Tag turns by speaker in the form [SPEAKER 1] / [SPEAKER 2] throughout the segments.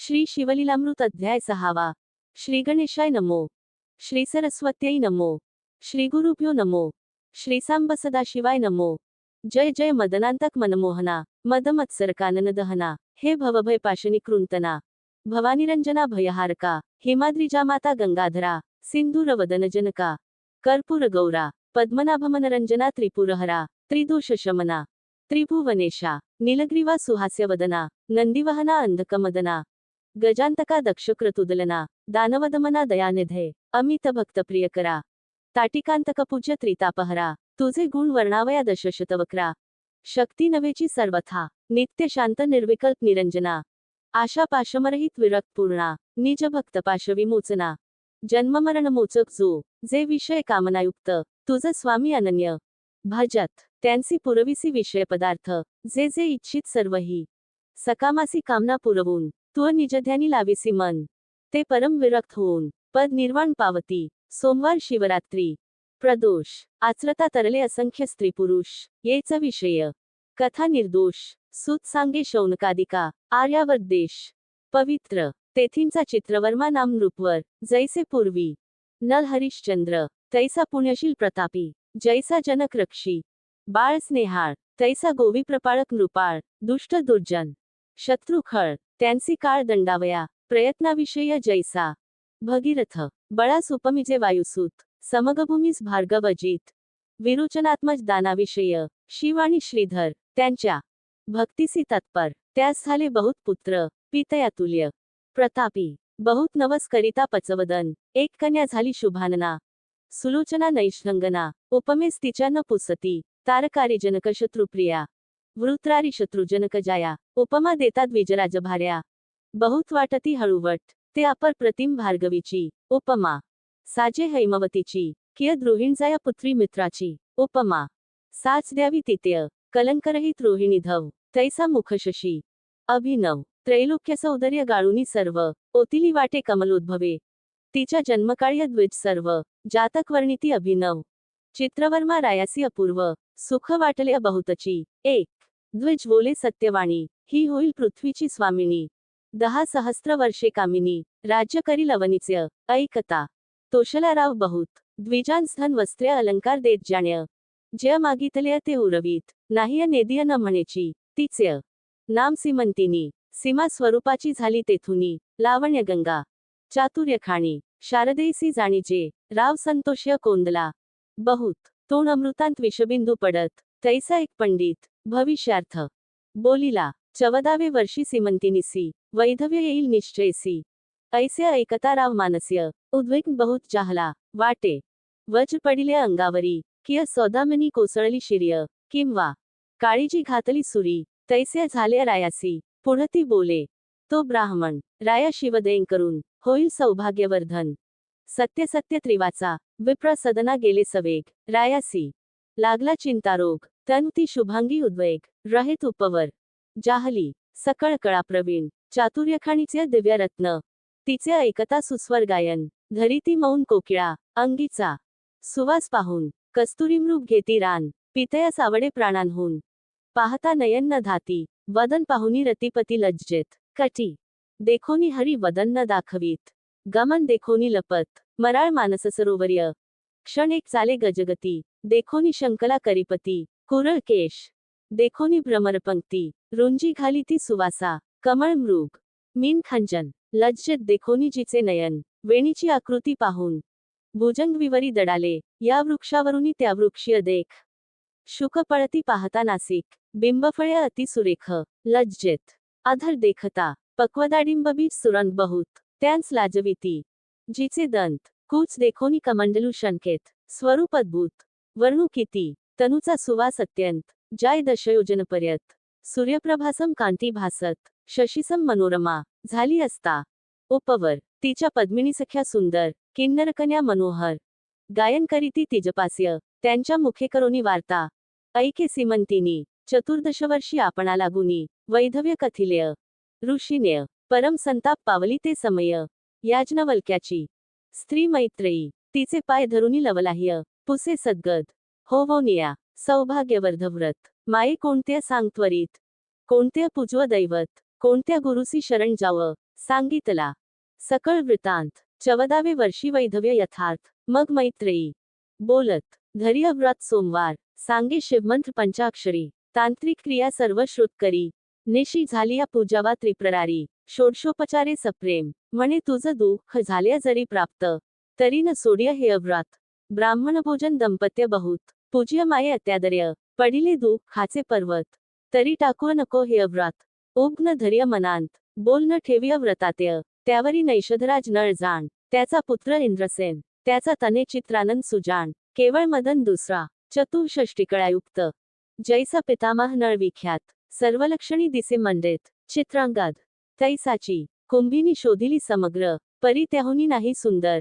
[SPEAKER 1] श्री शिवलीलामृत अध्याय सहावा. श्री गणेशाय नमो. श्री सरस्वत्यै नमो. श्री गुरुभ्यो नमो. श्री सांब सदाशिवाय नमो. जय जय मदनांतक मनमोहना. मदमत्सर कानन दहना हे भवभय पाशनी कृंतना भवानीरंजना भयहारका. हेमाद्रिजा माता गंगाधरा. सिंधूर वदन जनका कर्पूर गौरा पद्मनाभमनरंजना त्रिपुरहरा. त्रिदोष शमना त्रिभुवनेशा. नीलग्रीवा सुहास्यवदना. नंदिवहना अंधकमदना. गजांतका दक्षक्रतुदलना दानवदमना दयानिधे अमित भक्त प्रियकरा ताटिकांतक पूज्य त्रितापहरा तुझे गुण वर्णावया दशशतवक्रा शक्ती नवेची सर्वथा नित्य शांत निर्विकल्प निरंजना आशा पाशमरहित विरक्तपूर्णा निज भक्त पाशविमोचना जन्ममरण मोचक जो जे विषय कामनायुक्त तुझ स्वामी अनन्य भजत त्यांसी पुरविसी विषय पदार्थ जे जे इच्छित सर्वही सकामासी कामना पुरवून तू निजध्यानी लाविसी मन. ते परम विरक्त होऊन पद निर्वाण पावती सोमवार शिवरात्री. प्रदोष आचरता तरले असंख्य स्त्री पुरुष येच विषय. कथा निर्दोष सुत सांगे शौनकादिका आर्यावर देश. पवित्र तेथींचा चित्रवर्मा नाम नृपवर जैसे पूर्वी. नल हरिश्चंद्र तैसा पुण्यशील प्रतापी जैसा जनक रक्षी. बाळ स्नेहाळ तैसा गोवी प्रपाळक नृपाळ दुष्ट दुर्जन. शत्रुखळ त्यांसी काळ दंडावया प्रयत्नाविषय जैसा. भगीरथ बळास उपमिजे वायुसूत समगभूमीस भार्गव अजित विरोचनात्मज दानाविषय शिव आणि श्रीधर त्यांच्या. भक्तीसी तत्पर त्यास झाले बहुत पुत्र पितयातुल्य. प्रतापी बहुत नवस करिता पचवदन एक कन्या झाली शुभानना. सुलोचना नैष्णंगना उपमेस तिच्या न पुसती तारकारी जनकशत्रुप्रिया. वृत्रारी शत्रुजनक जाया उपमा देतात विजराज भार्या बहुत वाटती हळूवट ते अपर प्रतिम भार्गवीची उपमा. साजे हैमवतीची किय द्रोहिणजाया पुत्री मित्राची उपमा. साच द्यावी तित्य कलंकरहित रोहिणी धव तैसा मुखशशी. अभिनव त्रैलोक्य सौंदर्य गाळुनी सर्व ओतिली वाटे कमलोद्भवे तिच्या जन्मकाळी द्विज सर्व जातक वर्णिती अभिनव. चित्रवर्मा रायासी अपूर्व सुख वाटले बहुतची एक द्विज बोले सत्यवाणी ही होईल पृथ्वीची स्वामिनी. दहा सहस्त्र वर्षे कामिनी राज्य करील अवनिच्य ऐकता. तोषलाराव बहुत द्विजांस धन वस्त्रे अलंकार देत जाण्य. जय मागितले ते उरवीत नाही नेदिय न म्हणेची तिचे. नाम सीमंतिनी सीमा स्वरूपाची झाली तेथुनी लावण्य गंगा. चातुर्य खाणी शारदेसी जाणीजे राव संतोष्य कोंदला. बहुत तोण अमृतांत विषबिंदू पडत तैसा एक पंडित भविष्यार्थ. बोलिला चवदावे वर्षी सीमंतिनीसी वैधव्य येईल निश्चयसी ऐसे ऐकता राव मानस्य उद्विग्न बहुत जाहला वाटे. वज पडिले अंगावरी किय सौदामनी कोसळली शिर्य किंवा काळीजी घातली सुरी तैसे झाले रायासी पुढती बोले. तो ब्राह्मण राया शिवदयन करून होईल सौभाग्यवर्धन. सत्य सत्य त्रिवाचा विप्र सदना गेले सवेग रायासी. लागला चिंतारोग तन ती शुभांगी उद्वेग. रहित उपवर जाहली. सकळ कळा प्रवीण. चातुर्यखाणीचे दिव्यरत्न. तिचे ऐकता सुस्वर गायन धरिती मौन कोकिळा. अंगीचा. सुवास पाहून. कस्तुरीमृग घेती रान. पितया सावडे प्राणांहून. पाहता नयन न धाती. वदन पाहुनी रतिपती लज्जेत. कटी. देखोनी हरी वदन न दाखवीत. गमन देखोनी लपत. मराळ मानस सरोवर्य क्षण एक चाले गजगती. देखोनी शंकला करीपती. कुरळ केश. देखोनी भ्रमरपंक्ती. रुंजी घाली ती सुवासा. कमळ मृग. मीन खंजन. लज्जत देखोनी जिचे नयन. वेणीची आकृती पाहून. भुजंग विवरी दडाले. या वृक्षावरुनी त्या वृक्षीय देख. शुक पळती पाहता नासिक. बिंबफळे अतिसुरेख लज्जेत. अधर देखता. पक्वदाडिंबबीज सुरंग बहुत. त्यांस लाजविती. जिचे दंत. कूच देखोनी कमंडलू शंकेत. स्वरूप अद्भुत. वर्णू किती तनुचा सुवास अत्यंत जाय दशयोजनपर्यंत. सूर्यप्रभासम कांती भासत शशीसम मनोरमा झाली असता. उपवर तिच्या पद्मिनी सख्या सुंदर किन्नरकन्या मनोहर. गायन करीती तिजपास्य त्यांच्या मुखेकरोनी वार्ता. ऐके सीमंतिनी चतुर्दशवर्षी आपणाला आपणा लागुनी वैधव्य कथिलेय. ऋषीनेय परम संताप पावली ते समय. याज्ञवल्क्याची स्त्री मैत्रेयी तिचे पाय धरुनी लवलाह्य पुसे सद्गद. हो, होवोनिया सौभाग्यवर्धव्रत. माये कोणत्या सांग त्वरित कोणत्या पूजव दैवत कोणत्या गुरुसी शरण जावं? सांगितला. सकळ वृतांत. चवदावे वर्षी वैधव्य यथार्थ. मग मैत्रेयी. बोलत. धैर्य व्रत सोमवार. सांगे शिवमंत्र पंचाक्षरी. तांत्रिक क्रिया सर्व श्रुत करी निशी झालिया पूजावा त्रिप्रारी षोडशोपचारे सप्रेम. म्हणे तुझं दुःख झाल्या जरी प्राप्त. तरी न सोडिय हे अव्रात. ब्राह्मण भोजन दंपत्य बहुत. पूज्य माये अत्यादर्य पडिले दुःखाचे पर्वत तरी टाकू नको हे अव्रात. उग्न धैर्य मनांत बोल न ठेविय व्रतात्य त्यावरी नैषधराज नळ जाण त्याचा पुत्र इंद्रसेन त्याचा तने चित्रानंद सुजाण केवळ मदन दुसरा चतुष्षष्टिकळायुक्त जैसा पितामह नळ विख्यात सर्वलक्षणी दिसे मंडित चित्रांगाद. तैसाची कुंभिनी शोधिली समग्र परी त्याहुनी नाही सुंदर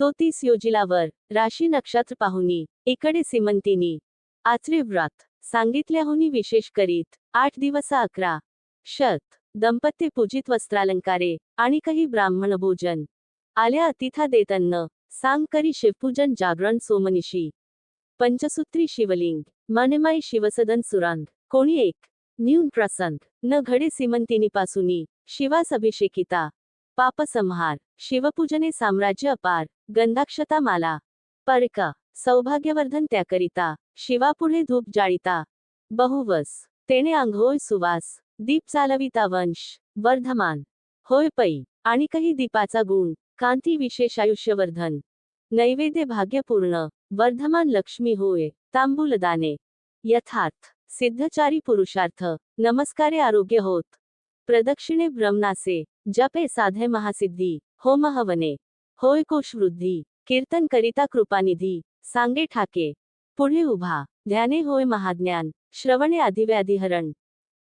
[SPEAKER 1] तो तीस योजिलावर राशी नक्षत्र पाहुनी इकडे सिमंतिनी. आचरे व्रत सांगितल्याहुनी विशेष करीत आठ दिवस अकरा. शत दंपत्य पूजित वस्त्रालंकारे आणि काही ब्राह्मण भोजन. आल्या अतिथा देतन्न सांग करी शिवपूजन जागरण सोमनिशी. पंचसूत्री शिवलिंग मनमाई शिवसदन सुरांग कोणी एक? न्यून प्रसंग न घडे सिमंतिनीपासूनी शिवास अभिषेकिता. पापसंहार शिवपूजने साम्राज्य अपार गंधाक्षता माला परका सौभाग्यवर्धन त्याकरिता शिवापुढे धूप जाळीता. बहुवस तेने आंघोळ सुवास दीप चालविता वंश वर्धमान. होय पै आणि काही दीपाचा गुण कांती विशेष आयुष्यवर्धन. नैवेद्य भाग्यपूर्ण वर्धमान लक्ष्मी होय तांबूलदाने. यथार्थ सिद्धचारी पुरुषार्थ नमस्कारे आरोग्य होत. प्रदक्षिणे ब्रह्मनासे जपे साधे महासिद्धी. होम हवने होय कोश वृद्धी. कीर्तन करिता कृपानिधी. सांगे ठाके. पुढे उभा. ध्याने होय महाज्ञान. श्रवणे अधिव्याधिहरण.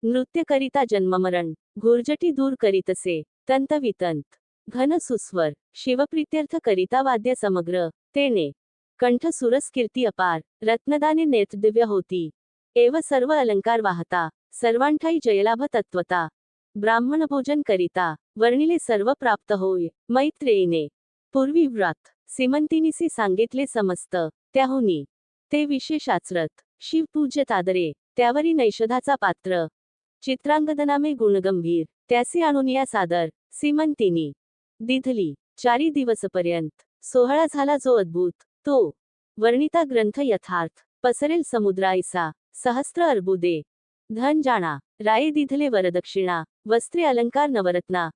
[SPEAKER 1] नृत्य करिता जन्ममरण. घुरजटी दूर करीतसे. तंतवितंत घन सुस्वर. शिवप्रित्यर्थ करिता वाद्य समग्र. तेने. कंठ सुरस कीर्ती अपार. रत्नदाने नेत्र दिव्य होती. एव सर्व अलंकार वाहता. सर्वांठाई जयलाभ तत्वता. ब्राह्मण भोजन करिता. वर्णिले सर्व प्राप्त होय. मैत्रेयीने. पूर्वी व्रत. सिमंतिनीसी सांगितले समस्त. त्याहुनी. ते विशेष आचरत शिवपूज्य तादरे. त्यावरी नैषधाचा पात्र. चित्रांगदनामे गुणगंभीर. त्यासी आणून सादर. सिमंतिनी. दिधली. चारी दिवसपर्यंत. सोहळा झाला जो अद्भुत. तो. वर्णिता ग्रंथ यथार्थ. पसरेल समुद्राईसा सहस्त्र अर्बुदे. धन जाणा. राये दिधले वरदक्षिणा. वस्त्रे अलंकार नवरत्ना.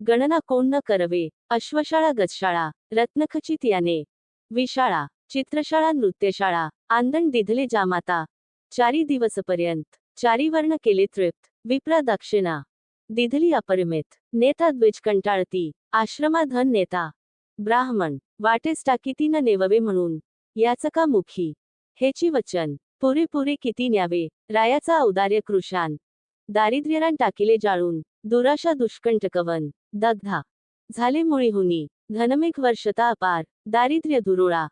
[SPEAKER 1] गणना कोण न करवे अश्वशाळा गतशाळा रत्नखचित याने. विशाळा चित्रशाळा नृत्यशाळा आंदण दिधले जामाता. चारी दिवसपर्यंत चारी वर्ण केले तृप्त विप्रा दक्षिणा. दिधली अपरिमित नेता द्विज कंटाळती आश्रमा धन नेता. ब्राह्मण वाटेस टाकीती न नेववे म्हणून याच का मुखी? हेची वचन पुरेपुरे किती न्यावे रायाचा औदार्य कृशान. दारिद्र्यरान टाकिले जाळून दुराशा दुष्कंटकवन. दग्धा. झाले मुळीहुनी. धनमेघ वर्षता अपार. दारिद्र्य धुरोळा.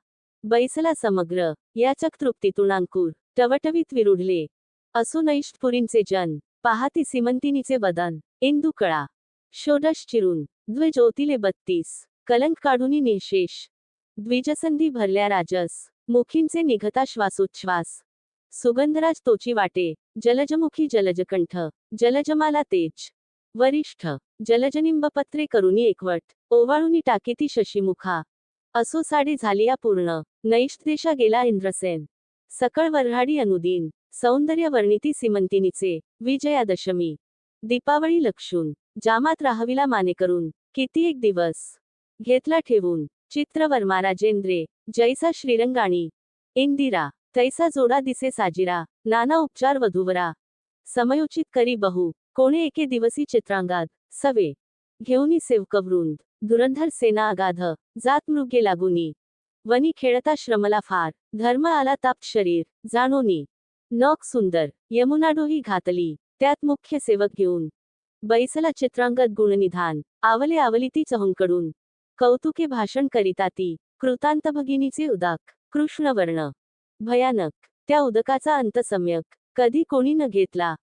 [SPEAKER 1] बैसला समग्र. याचक तृप्तीतून अंकुर. टवटवीत विरुढले. असुनैष्ठपुरींचे जन. पाहाती सिमंतिनीचे बदन. इंदुकळा. षोडश चिरून. द्विज्योतिले बत्तीस. कलंक काढुनी निशेष. द्विजसंधी भरल्या राजस. मुखींचे निघता श्वासोच्छ्वास. सुगंधराज तोची वाटे. जलजमुखी जलजकंठ. जलजमाला तेज. वरिष्ठ जलजनिंबपत्रे करुनी एकवट ओवाळूनी टाकीती शशीमुखा. असो साडी झालिया पूर्ण. नैष्देशा गेला इंद्रसेन. सकळ वऱ्हाडी अनुदीन. सौंदर्य वर्णिती सिमंतिनीचे. विजयादशमी. दीपावळी लक्षून. जामात राहविला माने करून किती एक दिवस. घेतला ठेवून. चित्रवर्मा राजेंद्रे. जैसा श्रीरंगाणी. इंदिरा. तैसा जोडा दिसे साजिरा. नाना उपचार वधूवरा. समयोचित करी बहु. कोणे एके दिवसी चित्रांगात सवे. घेऊनी सेवकवृंद धुरंधर सेना अगाध जात मृगे लागुनी. वनी खेळता श्रमला फार धर्म आला ताप शरीर जाणोनी. नॉक सुंदर यमुनाडोही घातली त्यात मुख्य सेवक घेऊन. बैसला चित्रांगत गुणनिधान आवले आवलिती चहूंकडून. कौतुके भाषण करिता ती कृतांत भगिनीचे उदाक कृष्णवर्ण. भयानक त्या उदकाचा अंत सम्यक कधी कोणी न घेतला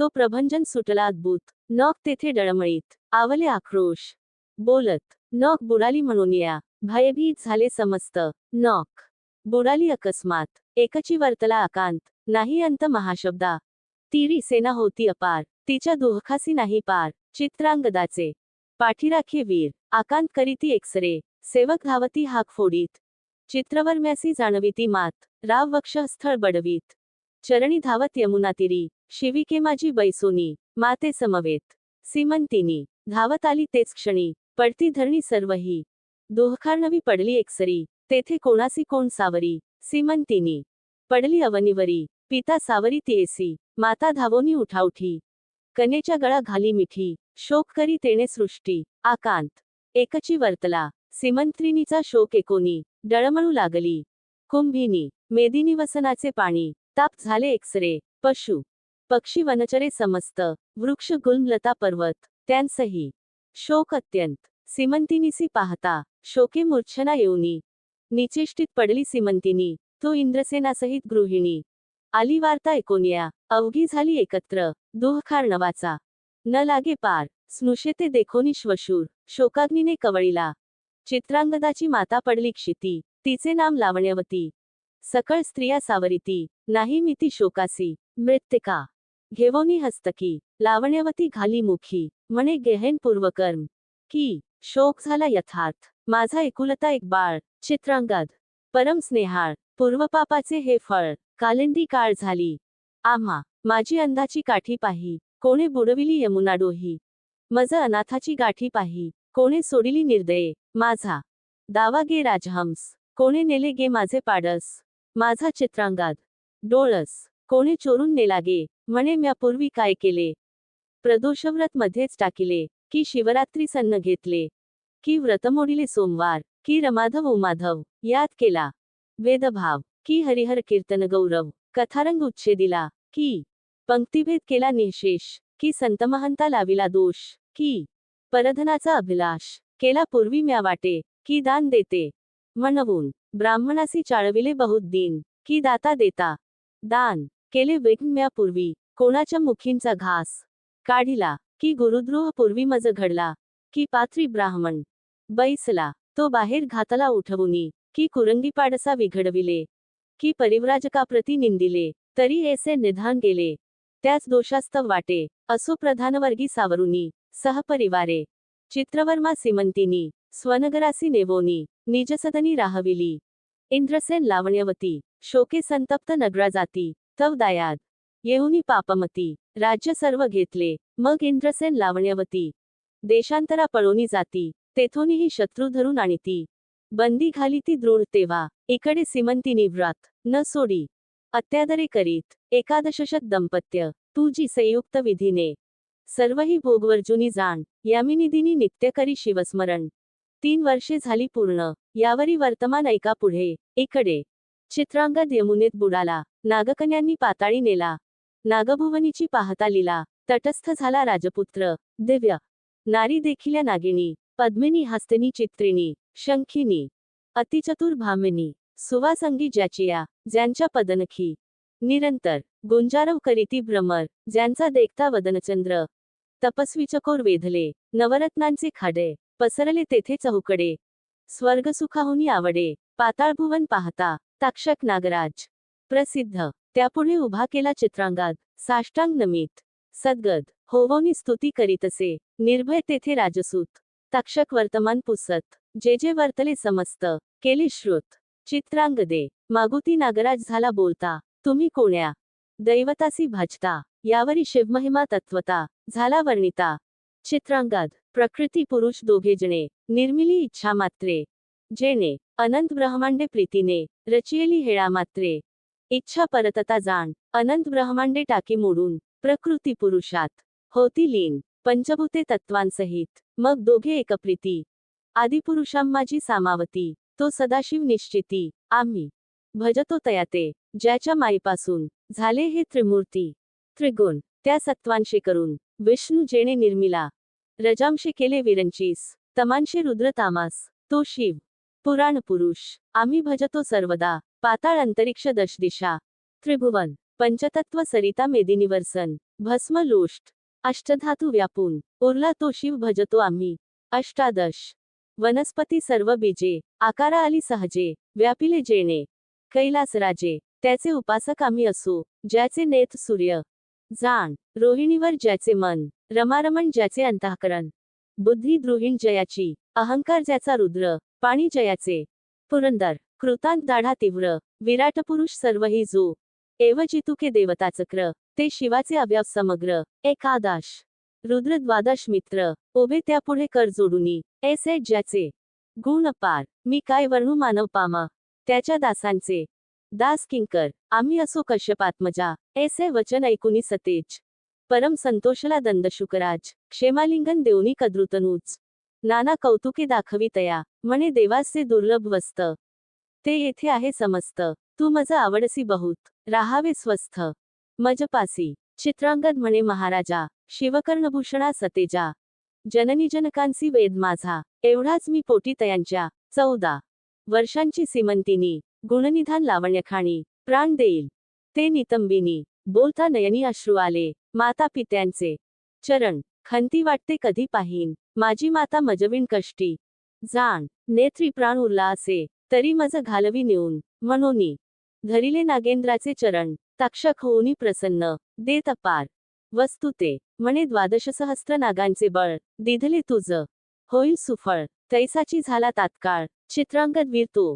[SPEAKER 1] तो प्रभंजन सुटला अद्भुत. नॉक तेथे डळमळीत. आवले आक्रोश. बोलत. नॉक बुडाली म्हणून या. भयभीत झाले समस्त. नॉक. बुडाली अकस्मात. एकची वर्तला आकांत. नाही अंत महाशब्दा. तिरी सेना होती अपार. तिच्या दुःखासी नाही पार. चित्रांगदाचे. पाठीराखे वीर. आकांत करीती एक्सरे. सेवक धावती हाक फोडीत. चित्रवर्म्यासी जाणविती मात. राव वक्षस्थळ बडवीत. चरणी धावत यमुना तिरी. शिविके माझी बैसोनी माते समवेत. सीमंतिनी धावत आली तेच क्षणी पडती धरणी सर्वही. दोहखार्णवी पडली एकसरी तेथे कोणासी कोण सावरी. सीमंतिनी पडली अवनिवरी पिता सावरी तियेसी माता धावोनी उठाउठी. कनेच्या गळा घाली मिठी शोक करी तेणे सृष्टी आकांत. एकची वर्तला सीमंत्रिनीचा शोक एकोनी डळमळू लागली. कुंभिनी मेदिनी वसनाचे पाणी ताप झाले एक्सरे पशु. पक्षी वनचरे समस्त वृक्ष गुलमलता पर्वत त्यांसही. शोक अत्यंत. सीमंतिनीसी पाहता शोके मूर्छना येऊनी. निचेष्टित पडली सीमंतिनी तो इंद्रसेनासहित गृहिणी. आली वार्ता एकोनिया अवघी झाली एकत्र दुःखार नवाचा. न लागे पार स्नुषेते देखोनी श्वशूर शोकाग्नीने कवळीला. चित्रांगदाची माता पडली क्षिती तिचे नाम लावण्यवती. सकळ स्त्रिया सावरिती नाही मिती शोकासी मृत्तिका घेवोनी हस्तकी लावण्यवती घाली मुखी म्हणे गेहेन पूर्वकर्म की शोक झाला यथार्थ माझा एकुलता एक बाळ चित्रांगद परम स्नेहाळ पूर्वपापाचे हे फळ कालिंदी काळ झाली. आम्हा माझी अंधाची काठी पाही कोणे बुडविली यमुना डोही मज अनाथाची गाठी पाही कोणे सोडिली निर्दये माझा दावा गे राजहंस कोणे नेले गे माझे पाडस माझा चित्रांगाद डोळस कोणी चोरून नेला गे म्हणे म्या पूर्वी काय केले? प्रदोषव्रत मध्येच टाकिले की शिवरात्री सन्न घेतले की व्रत मोडिले सोमवार की रमाधव उमाधव याद केला. वेदभाव की हरिहर कीर्तन गौरव कथारंग उच्छेदिला की पंक्तिभेद केला निशेष की संतमहंता लाविला दोष की परधनाचा अभिलाष केला पूर्वी म्या वाटे की दान देते. म्हणवून ब्राह्मणासी चाळविले बहुत दिन की दाता देता दान. केले विघ्न कोणाच्या मुखींचा घास? काढिला. की गुरुद्रोह पूर्वी मज घडला? की पात्री ब्राह्मण? बैसला. तो बाहेर घातला उठवुनी. की कुरंगी पाडसा विघडविले? की परिव्राजकाप्रती निंदिले? तरी ऐसे निधान गेले. त्याच दोषास्तव वाटे. असो प्रधानवर्गी सावरुनी. सहपरिवारे. चित्रवर्मा सीमंतिनी. स्वनगरासी नेवोनी. निजसदनी राहविली. इंद्रसेन लावण्यवती. शोके संतप्त नगरा जाती उद्धव दायाद. येऊनी पापमती. राज्य सर्व घेतले. मग इंद्रसेन लावण्यवती. देशांतरा पळोनी जाती. तेथोनीही शत्रू धरून आणीती. बंदी घाली ती दृढ तेव्हा इकडे सिमंती व्रत न सोडी. अत्यादरे करीत. एकादशशत दंपत्य. तुझी संयुक्त विधीने. सर्वही भोगवर्जुनी जाण. यामिनिदिनी नित्य करी शिवस्मरण. तीन वर्षे झाली पूर्ण. यावरी वर्तमान ऐका पुढे. इकडे. चित्रांगद यमुनेत बुडाला. नागकन्यांनी पाताळी नेला. नागभुवनीची पाहता लिला. तटस्थ झाला राजपुत्र. दिव्य. नारी देखिल्या नागिनी. पद्मिनी हस्तिनी चित्रिणी शंखिनी. अतिचतुर भामिनी. सुवासंगी ज्याचिया. ज्यांच्या पदनखी. निरंतर. गुंजारव करीती भ्रमर. ज्यांचा देखता वदनचंद्र. तपस्वी चकोर वेधले. नवरत्नांचे खाडे. पसरले तेथे चहुकडे. स्वर्गसुखाहुनी आवडे. पाताळभुवन पाहता ताक्षक नागराज. प्रसिद्ध. त्यापुढे उभा केला चित्रांगात साष्टांग नमित. सद्गद. होवोनी स्तुती करीतसे. निर्भय तेथे राजसूत. ताक्षक वर्तमान पुसत. जे जे वर्तले समस्त. केले श्रुत. चित्रांगदे मागुती नागराज झाला बोलता. तुम्ही कोण्या? दैवतासी भाजता. यावरी शिवमहिमा तत्वता. झाला वर्णिता. चित्रांगाद. प्रकृती पुरुष दोघे जणे. निर्मिली इच्छा मात्रे. जेणे. अनंत ब्रह्मांडे प्रीतीने रचियली हेळा मात्रे. इच्छा परतता जाण अनंत ब्रह्मांडे टाकी मोडून प्रकृती पुरुषात. होती लीन पंचभूते तत्वांसहित मग दोघे एकप्रीती. आदिपुरुषां माझी सामावती तो सदाशिव निश्चिती आम्ही. भजतो तयाते ज्याच्या माईपासून झाले हे त्रिमूर्ती. त्रिगुण त्या सत्वांशे करून विष्णू जेणे निर्मिला. रजांशे केले विरंचीस तमांशे रुद्र तामास तो शिव. पुराण पुरुष. आम्ही भजतो सर्वदा. पाताळ अंतरिक्ष दशदिशा. त्रिभुवन. पंचतत्व सरिता मेदिनिवर्सन. भस्म लोष्ट. अष्टधातू व्यापून. उरला तो शिव भजतो आम्ही. अष्टादश. वनस्पती सर्व बीजे. आकारा आली सहजे. व्यापिले जेणे. कैलास राजे त्याचे उपासक आम्ही असो. ज्याचे नेत सूर्य. जाण. रोहिणीवर ज्याचे मन. रमारमण ज्याचे अंतःकरण. बुद्धी द्रोहीण जयाची. अहंकार ज्याचा रुद्र. पाणी जयाचे. पुरंदर कृतांत दाढा तीव्र विराट पुरुष सर्वही जो. एव जितुके देवता चक्र ते शिवाचे अव्यव समग्र एकादाश. रुद्रद्वादश मित्र उभे त्यापुढे कर जोडुनी ऐसे ज्याचे. गुण अपार मी काय वर्णू मानव पामा त्याच्या दासांचे. दास किंकर आम्ही असो कश्यपात्मजा ऐसे वचन ऐकुनी सतेज. परम संतोषला दंद शुकराज क्षेमालिंगन देवनी कद्रुतनूच नाना कौतुके दाखवितया. म्हणे देवाचे दुर्लभ वस्त ते येथे आहे समस्त. तू मज आवडसी बहुत. राहावे स्वस्थ. मजपासी. चित्रांगद म्हणे महाराजा. शिवकर्णभूषणा सतेजा. जननी जनकांसी वेद माझा. एवढाच मी पोटी तयांच्या चौदा. वर्षांची सीमंतिनी. गुणनिधान लावण्यखाणी. प्राण देईल. ते नितंबिनी. बोलता नयनी अश्रू आले. माता पित्यांचे चरण. खंती वाटते कधी पाहीन. माझी माता मजविण कष्टी. जाण नेत्री प्राण उरला असे तरी मज घालवी नेऊन म्हणोनी धरिले नागेंद्राचे चरण तक्षक होऊनी प्रसन्न देत अपार. वस्तु ते म्हणे द्वादश सहस्त्र नागांचे बळ दिधले तुझ. होईल सुफळ तैसाची झाला तात्काळ चित्रांगद वीर तू.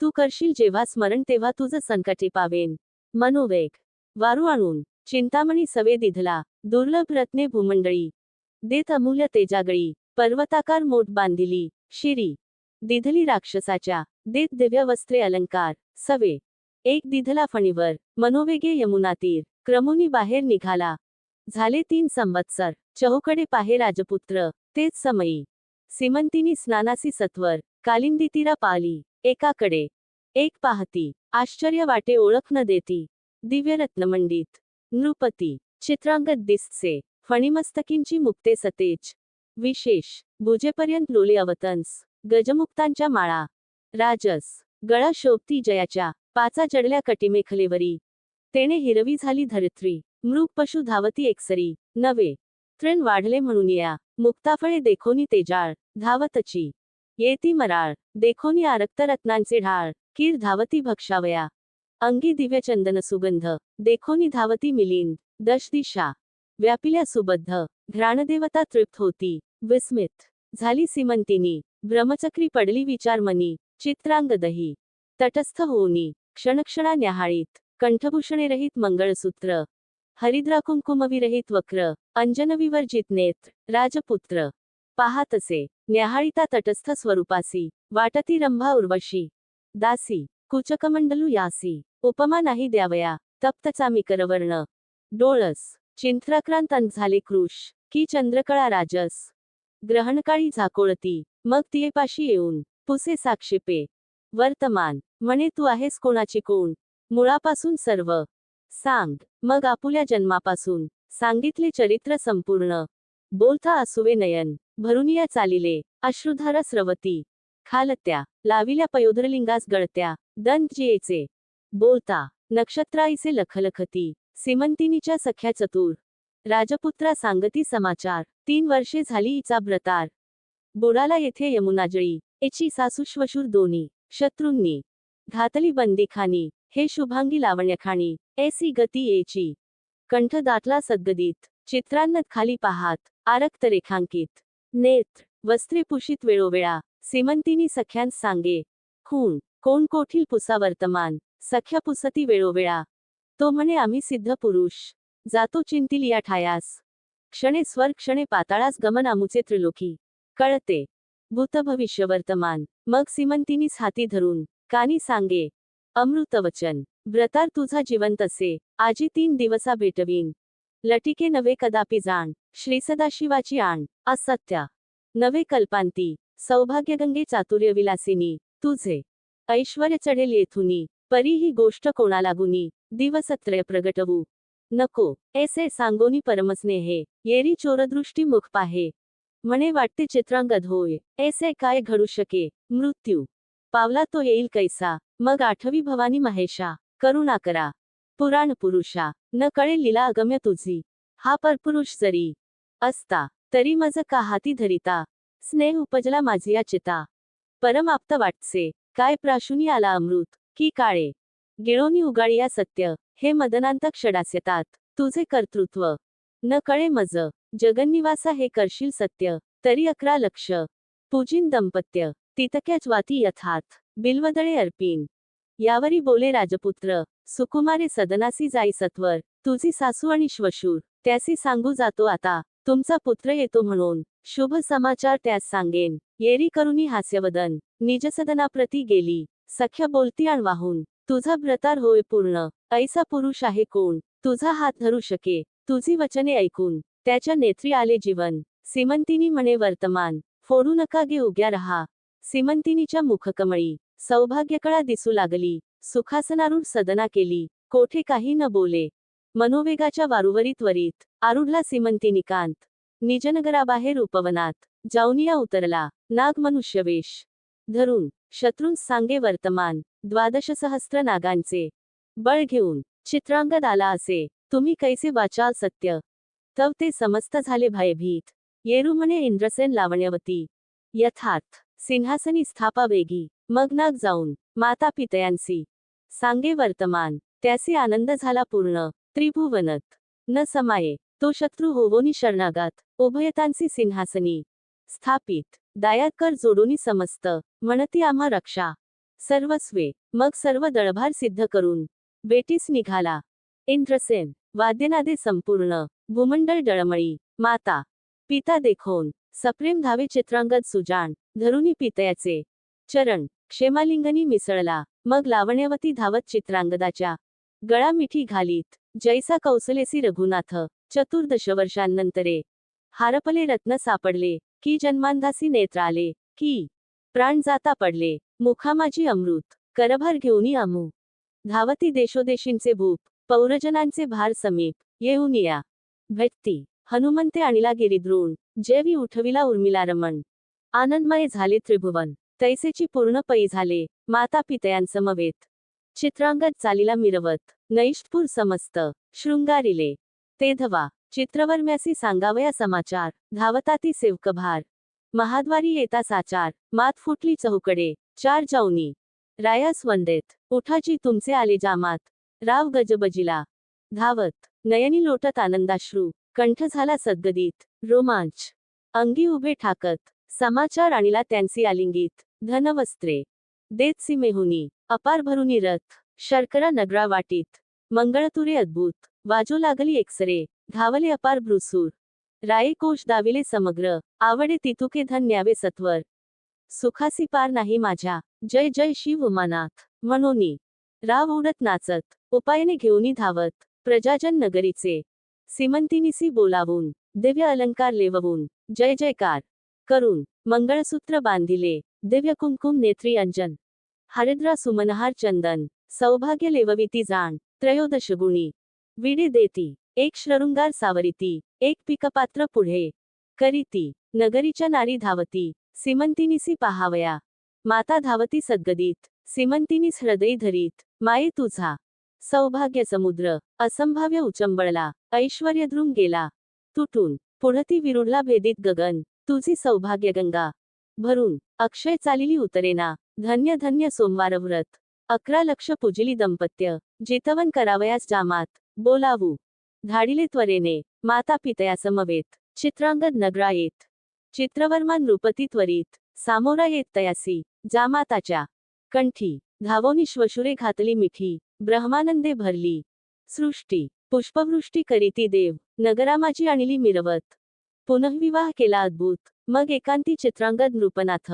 [SPEAKER 1] तू करशील जेव्हा स्मरण तेव्हा तुझं संकटे पावेन. मनोवेग. वारू आणून चिंतामणी सवे दिधला दुर्लभ रत्ने भूमंडळी. देत अमूल्य तेजागळी पर्वताकार मोठ बांधिली शिरी. दिधली राक्षसाच्या देत दिव्य वस्त्रे अलंकार सवे. एक दिधला फणीवर मनोवेगे यमुना तीर क्रमुनी बाहेर निघाला. झाले तीन संवत्सर चहूकडे पाहे राजपुत्र तेच समयी. सीमंतिनी स्नानासी सत्वर कालिंदी तिरा पाली एकाकडे. एक पाहती आश्चर्य वाटे ओळख न देती. दिव्यरत्नमंडित नृपती चित्रांगत दिसचे. फणिमस्तकींची मुक्ते सतेज. विशेष भुजेपर्यंत लोले अवतंस गजमुक्तांच्या माळा. राजस गळा शोभती जयाच्या पाचा जडल्या कटिमेखलेवरी तेने हिरवी झाली धरित्री मृग पशु धावती एकसरी. नवे तृण वाढले म्हणून या मुक्ताफळे देखोनी तेजाळ धावतची. येती मराळ देखोनी आरक्त रत्नांचे ढाळ कीर धावती भक्षावया. अंगी दिव्य चंदन सुगंध देखोनी धावती मिलिंद दश दिशा व्यापिल्या सुबद्ध घ्राणदेवता तृप्त होती. विस्मित. झाली सिमंतिनी. ब्रह्मचक्री पडली विचारमनी. चित्रांगदही. तटस्थ होऊनी. क्षणक्षणा न्याहाळीत. कंठभूषणे रहित मंगळसूत्र. हरिद्रा कुंकुमविरहित वक्र. अंजनविवर्जित नेत्र राजपुत्र. पाहातसे न्याहाळीता तटस्थ स्वरूपासी. वाटती रंभा उर्वशी. दासी. कुचकमंडलू यासी. उपमा नाही द्यावया. तप्तचामी करवर्ण डोळस. चिंत्राक्रांत झाले कृष की चंद्रकळा राजस. ग्रहणकाळी झाकोळती. मग तियेपाशी येऊन पुसे साक्षेपे वर्तमान. म्हणे तू आहेस कोणाची कोण? मुळापासून सर्व. सांग. मग आपुल्या जन्मापासून. सांगितले चरित्र संपूर्ण. बोलता असुवे नयन. भरुनिया चालिले. अश्रुधारा स्रवती. खालत्या. लाविल्या पयोधरलिंगास गळत्या. दंत जियेचे. बोलता. नक्षत्राईचे लखलखती. सीमंतिनीच्या सख्या चतुर. राजपुत्रा सांगती समाचार. तीन वर्षे झाली इचा ब्रतार. बोडाला येथे यमुनाजळी एची सासूश्वशूर दोन्ही शत्रूंनी. घातली बंदीखानी हे शुभांगी लावण्यखाणी ऐसी गती येची कंठ दाटला सद्गदित. चित्रांनत खाली पाहात. आरक्त रेखांकित. नेत्र वस्त्रेपुषित वेळोवेळा. सिमंतिनी सख्यांस सांगे. खून. कोण कोठील पुसा वर्तमान. सख्या पुसती वेळोवेळा. तो म्हणे आम्ही सिद्ध पुरुष. जातो चिंतील या ठायास. क्षणे स्वर क्षणे पाताळास गमन आमुचे त्रिलोकी. कळते. भूत भविष्य वर्तमान. मग सिमंतीनीच हाती धरून कानी सांगे अमृतवचन व्रतार तुझा जिवंत असे. आजी तीन दिवसा भेटवीन. लटिके नवे कदापि जाण. श्री सदाशिवाची आण. असत्या. नवे कल्पांती. सौभाग्यगंगे चातुर्य विलासिनी तुझे. ऐश्वर चढेल येथुनी. परी ही गोष्ट कोणा लागुनी दिवसत्रय प्रगटवू नको, ऐसे सांगोनी परमस्नेहे, येरी चोरदृष्टी मुख पाहे. म्हणे वाटते चित्रांगद होय, ऐसे काय घडू शके, मृत्यू. पावला तो येईल कैसा, मग आठवी भवानी महेशा, करुणा करा. पुराण पुरुषा, न कळे लीला अगम्य तुझी. हा परपुरुष जरी, असता, तरी मज का हाती धरिता. स्नेह उपजला माझी या चिता. परम आप्त वाटसे, काय प्राशुनी आला अमृत, की काळे. गिळोनी उगाळिया सत्य हे मदनांत क्षडास्यतात तुझे कर्तृत्व. न कळे मज. जगन्निवासा हे करशील सत्य. तरी अकरा लक्ष. पूजिन दंपत्य. तितक्याच वाती यथार्थ. बिलवदळे अर्पीन. यावरी बोले राजपुत्र. सुकुमारे सदनासी जाई सत्वर. तुझी सासू आणि श्वशूर. त्यासी सांगू जातो आता. तुमचा पुत्र येतो म्हणून. शुभ समाचार त्यास सांगेन. येरी करुनी हास्यवदन. निजसदनाप्रती गेली. सख्य बोलती आण वाहून. तुझा व्रतार होय पूर्ण. ऐसा पुरुष आहे कोण? तुझा हात धरू शके. तुझी वचने ऐकून. त्याच्या नेत्री आले जीवन. सिमंतिनी म्हणे वर्तमान. फोडू नका गे उग्या रहा. सिमंतिनीच्या मुखकमळी. सौभाग्यकळा दिसू लागली. सुखासनारूढ सदना केली. कोठे काही न बोले. मनोवेगाच्या वारुवरी त्वरित आरुढला सिमंतिनिकांत निजनगराबाहेर उपवनात. जाऊनिया उतरला. नाग मनुष्यवेश धरून शत्रूंस सांगे वर्तमान द्वादशसहस्र नागांचे. बळ घेऊन चित्रांगद आला असे तुम्ही कैसे वाचाल सत्य? तव ते समस्त झाले भयभीत. येरुमने इंद्रसेन लावण्यवती. यथार्थ सिंहासनी स्थापा वेगी मग नाग जाऊन माता पितयांसी सांगे वर्तमान त्यासी आनंद झाला पूर्ण त्रिभुवनत. न समाये तो शत्रू होवोनी शरणागात उभयतांसी सिंहासनी. स्थापित. दायाकर जोडूनी समस्त. म्हणती आम्हा रक्षा. सर्वस्वे मग सर्व दळभार सिद्ध करून. बेटीस निघाला. इंद्रसेन. वाद्यनादे संपूर्ण. भूमंडळ डळमळी. माता. पिता देखोन. सप्रेम धावे चित्रांगद सुजाण. धरुनी पितयाचे. चरण. क्षेमालिंगनी मिसळला. मग लावण्यवती धावत चित्रांगदाच्या. गळा मिठी घालीत. जैसा कौसलेसी रघुनाथ. चतुर्दश वर्षांनंतरे हारपले रत्न सापडले. की जन्मांधासी नेत्र आले की प्राण जाता पडले मुखामाजी अमृत करभार घेऊनी आमू. धावती देशोदेशींचे भूप पौरजनांचे भार समीप येऊन या. भेटती हनुमंते आणिला गिरिद्रोण जेवी उठविला उर्मिला रमण. आनंदमय झाले त्रिभुवन तैसेची पूर्ण पै झाले माता पितयांसमवेत. चित्रांगत चालीला मिरवत नैष्ठपूर समस्त शृंगारिले. तेधवा चित्रवर्म्यासी सांगावया समाचार धावताती सेवकभार. महाद्वारी येता साचार मात फुटली चहूकडे चार जाऊनी. रायास वंदेत उठाची तुमचे आले जामात. राव गजबजिला. धावत नयनी लोटत आनंदाश्रू कंठ झाला सद्गदित रोमांच. अंगी उभे ठाकत समाचार आणिला त्यांची आलिंगीत धनवस्त्रे. देत सिमेहुनी अपार भरुनी रथ शर्करा नगरा वाटीत मंगळतुरे अद्भुत वाजो लागली एक्सरे. धावले अपार ब्रुसूर राये कोश दाविले समग्र आवडे तितुके धन न्यावे सत्वर सुखासी पार नाही माझ्या जय जय शिव उमानाथ मनोनी राव उडत नाचत उपायने घेऊनी धावत प्रजाजन नगरीचे सिमंतिनीसी बोलावून दिव्य अलंकार लेववून जय जयकार करून मंगळसूत्र बांधिले दिव्य कुंकुम नेत्री अंजन हरिद्रा सुमनहार चंदन सौभाग्य लेवविती जाण त्रयोदश गुणी विडे देती एक शृंगार सावरिती एक पिकपात्र पुढे. करीती नगरीच्या नारी धावती सीमंतिनीसी पहावया. माता धावती सद्गदित सीमंतिनीस हृदय धरीत माये तुझा. सौभाग्य समुद्र असंभाव्य उचंबळला ऐश्वर्यद्रुम गेला. तुटून पुढती विरुडला भेदित गगन तुझी सौभाग्य गंगा. भरून अक्षय चालिली उतरेना धन्य धन्य सोमवार व्रत अकरा लक्ष पुजिली दंपत्य जितवन करावयास जामात बोलावू. धाडिले त्वरेने माता पितयासमवेत चित्रांगद नगरा येत. चित्रवर्मा नृपती त्वरित सामोरा येत तयासी जामाताच्या कंठी धावोनी श्वशुरे घातली मिठी ब्रह्मानंदे भरली. सृष्टी पुष्पवृष्टी करीती देव नगरामाची आणली मिरवत. पुनःविवाह केला अद्भुत मग एकांती चित्रांगद नृपनाथ.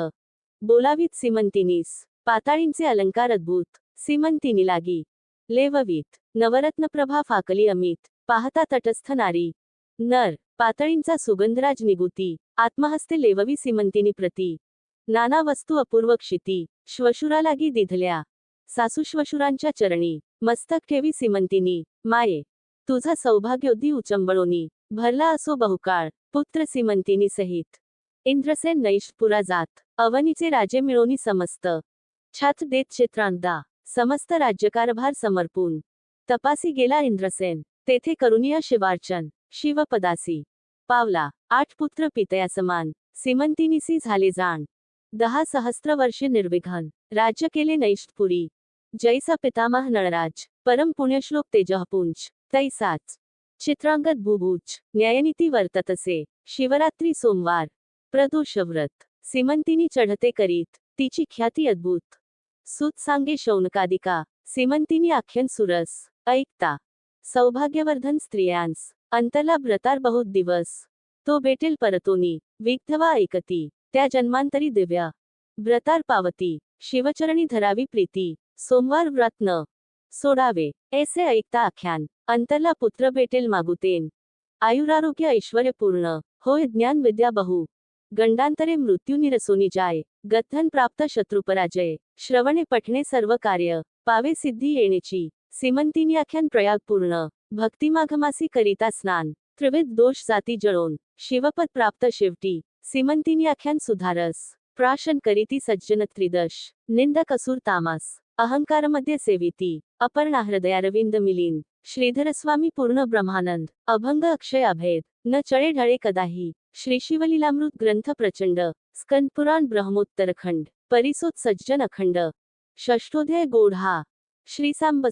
[SPEAKER 1] बोलावीत सिमंतिनीस पाताळींचे अलंकार अद्भुत सिमंतिनी लागी. लेववीत नवरत्नप्रभा फाकली अमित पाहता तटस्थ नारी. नर पातळींचा सुगंधराज निगुती आत्महस्ते लेववी सीमंतिनी प्रती. नाना वस्तू अपूर्व क्षिती श्वशुरालागी दिधल्या. सासू श्वशुरांच्या चरणी मस्तक ठेवी सीमंतिनी माये. तुझा सौभाग्योद्दी उचंबळोनी भरला असो बहुकाळ पुत्र सीमंतिनी सहित. इंद्रसेन नैषपुरा जात अवनीचे राजे मिळोनी समस्त. छात देत क्षेत्रांदा समस्त राज्यकारभार समर्पून. तपासी गेला इंद्रसेन. तेथे करुनिया शिवार्चन शिवपदासी. पावला आठ पुत्र पितया समान सीमंतिनीसी झाले जाण. दहा सहस्त्र वर्षे निर्विघन राज्य केले नैष्ठपुरी. जैसा पितामह नळराज परम पुण्यश्लोक तेजहपुंज तैसाच. चित्रांगद भुभुज न्यायनीती वर्ततसे शिवरात्री सोमवार. प्रदोषव्रत सिमंतिनी चढते करीत तिची ख्याती अद्भुत. सुत सांगे शौनकादिका सिमंतिनी आख्यान सुरस ऐकता. सौभाग्यवर्धन स्त्रियांस अंतला व्रतार बहुत दिवस. तो भेटेल परतोनी विघ्धवा ऐकती त्या जन्मांतरी दिव्या. व्रतार पावती शिवचरणी धरावी प्रीती सोमवार व्रत्न सोडावे ऐसे ऐकता आख्यान अंतरला पुत्र भेटेल मागुतेन. आयुरारोग्य ऐश्वर्य पूर्ण होय ज्ञान विद्या बहु. गंडांतरे मृत्यू निरसोनी जाय गथन प्राप्त शत्रुपराजय. श्रवणे पठणे सर्व कार्य पावे सिद्धी येणेची. सीमंतिनी आख्यान प्रयाग पूर्ण. भक्तिमाघमासी करिता स्नान. त्रिविध दोष जाती जळोन. शिवपद प्राप्त शेवटी. सीमंतिनी आख्यान सुधारस. प्राशन करीती सज्जन त्रिदश. निंदक असुर तामास. अहंकारमध्ये सेविती. अपर्णा हृदयारविंद मिलीन. श्रीधर स्वामी पूर्ण ब्रह्मानंद. अभंग अक्षय अभेद. न चळे ढळे कदाही. श्री शिवलीलामृत ग्रंथ प्रचंड. स्कंदपुराण ब्रह्मोत्तरखंड. परिसोत सज्जन अखंड. षष्ठोध्याय गोढा. श्री सांब